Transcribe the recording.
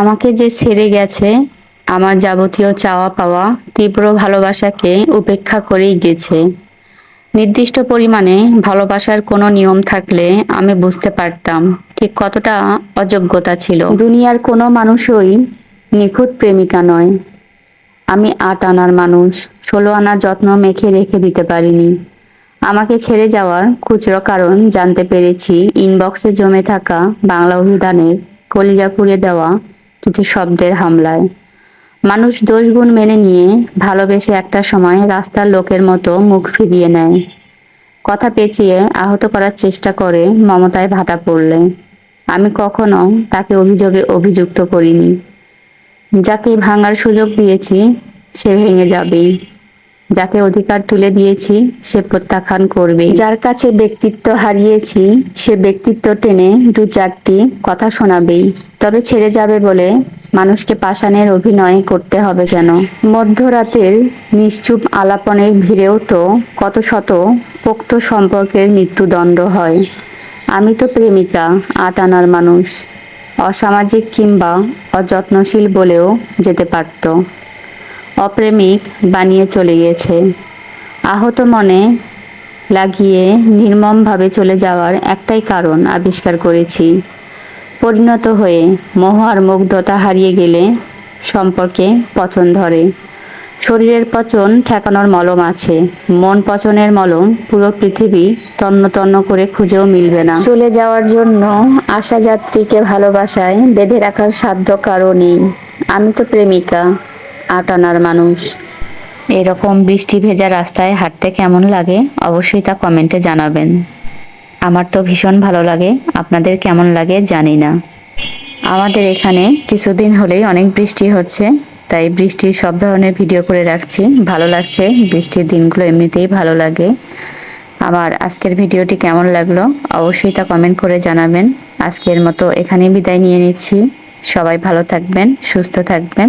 আমাকে যে ছেড়ে গেছে, আমার যাবতীয় চাওয়া পাওয়া, তীব্র ভালোবাসাকে উপেক্ষা করেই গেছে। নির্দিষ্ট পরিমাণে ভালোবাসার কোনো নিয়ম থাকলে আমি বুঝতে পারতাম ঠিক কতটা অযোগ্যতা ছিল। দুনিয়ার কোনো মানুষই নিখুঁত প্রেমিকা নয়। আমি আট আনার মানুষ, ষোলো আনার যত্ন মেখে রেখে দিতে পারিনি। আমাকে ছেড়ে যাওয়ার খুচরো কারণ জানতে পেরেছি, ইনবক্সে জমে থাকা বাংলা অভিধানের কলিজা পুড়ে দেওয়া কিছু শব্দের হামলায়। মানুষ দোষগুণ মেনে নিয়ে ভালোবেসে একটা সময় রাস্তার লোকের মতো মুখ ফিরিয়ে নেয়। কথা পেঁচিয়ে আহত করার চেষ্টা করে মমতায় ভাটা পড়লে। আমি কখনো তাকে অভিযোগে অভিযুক্ত করিনি। যাকে ভাঙার সুযোগ দিয়েছি, সে ভেঙে যাবেই। যাকে অধিকার তুলে দিয়েছি, সে প্রত্যাখ্যান করবে। যার কাছে ব্যক্তিত্ব হারিয়েছি, সে ব্যক্তিত্ব টেনে দু চারটি কথা শোনাবেই তবে ছেড়ে যাবে বলে মানুষকে পাষাণের অভিনয় করতে হবে কেন? মধ্যরাতের নিশ্চুপ আলাপনের ভিড়েও তো কত শত পোক্ত সম্পর্কের মৃত্যুদণ্ড হয়। আমি তো প্রেমিকা আট আনার মানুষ। অসামাজিক কিংবা অযত্নশীল বলেও যেতে পারত। অপ্রেমিক বানিয়ে চলে গেছে আহত মনে লাগিয়ে নির্মমভাবে চলে যাওয়ার একটাই কারণ আবিষ্কার করেছি। পরিণত হয়ে মোহ আর মুগ্ধতা হারিয়ে গেলে সম্পর্কে পচন ধরে। শরীরের পচন ঠেকানোর মলম আছে। মন পচনের মলম পুরো পৃথিবী তন্ন তন্ন করে খুঁজেও মিলবে না। চলে যাওয়ার জন্য আশা যাত্রীকে ভালোবাসায় বেঁধে রাখার সাধ্য কারও নেই। আমি তো প্রেমিকা। আটানার মানুষ। এরকম বৃষ্টি ভেজা রাস্তায় হাঁটতে কেমন লাগে অবশ্যই তা কমেন্টে জানাবেন। আমার তো ভীষণ ভালো লাগে, আপনাদের কেমন লাগে জানি না। আমাদের এখানে কিছুদিন হলেই অনেক বৃষ্টি হচ্ছে, তাই বৃষ্টির সব ধরনের ভিডিও করে রাখছি। ভালো লাগছে, বৃষ্টির দিনগুলো এমনিতেই ভালো লাগে। আমার আজকের ভিডিওটি কেমন লাগল অবশ্যই তা কমেন্ট করে জানাবেন। আজকের মতো এখানেই বিদায় নিয়ে নিচ্ছি। সবাই ভালো থাকবেন, সুস্থ থাকবেন।